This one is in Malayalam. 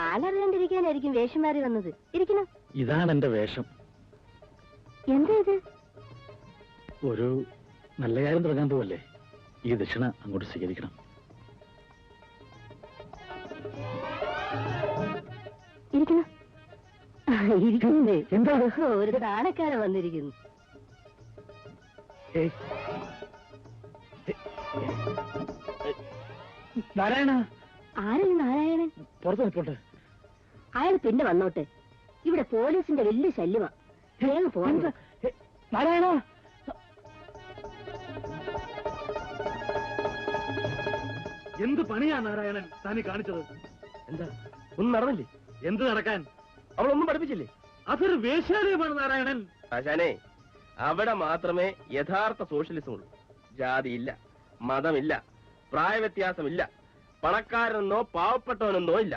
ആളറിയാണ്ടിരിക്കാനായിരിക്കും വേഷം മാറി വന്നത്. ഇരിക്കണം. ഇതാണ് എന്റെ വേഷം. എന്താ ഇത്? ഒരു നല്ല കാര്യം തുടങ്ങാൻ പോവല്ലേ? ഈ ദക്ഷിണ അങ്ങോട്ട് സ്വീകരിക്കണം. ഇരിക്കണം. ആ, ഇരിക്കുന്നേ. എന്താ? ഒരു താണക്കാരൻ വന്നിരിക്കുന്നു. ഏയ്. നാരായണ. ആരല്ല നാരായണൻ? പുറത്ത് നിൽപ്പോട്ടെ അയാൾ പിന്നെ വന്നോട്ടെ. ഇവിടെ പോലീസിന്റെ വലിയ ശല്യമാ. വേഗം പോകണ്ട ഏ, നാരായണ? എന്ത് പണിയാ നാരായണൻ താനി കാണിച്ചത്? എന്താ? ഒന്നും നടന്നില്ലേ? എന്ത് നടക്കാൻ? അവളൊന്നും പഠിപ്പിച്ചില്ലേ? അതൊരു വേശ്യാലയമാണ് നാരായണൻ. ആശാനെ അവിടെ മാത്രമേ യഥാർത്ഥ സോഷ്യലിസം ഉള്ളൂ. ജാതിയില്ല മതമില്ല പ്രായവ്യത്യാസമില്ല പണക്കാരനെന്നോ പാവപ്പെട്ടവനെന്നോ ഇല്ല.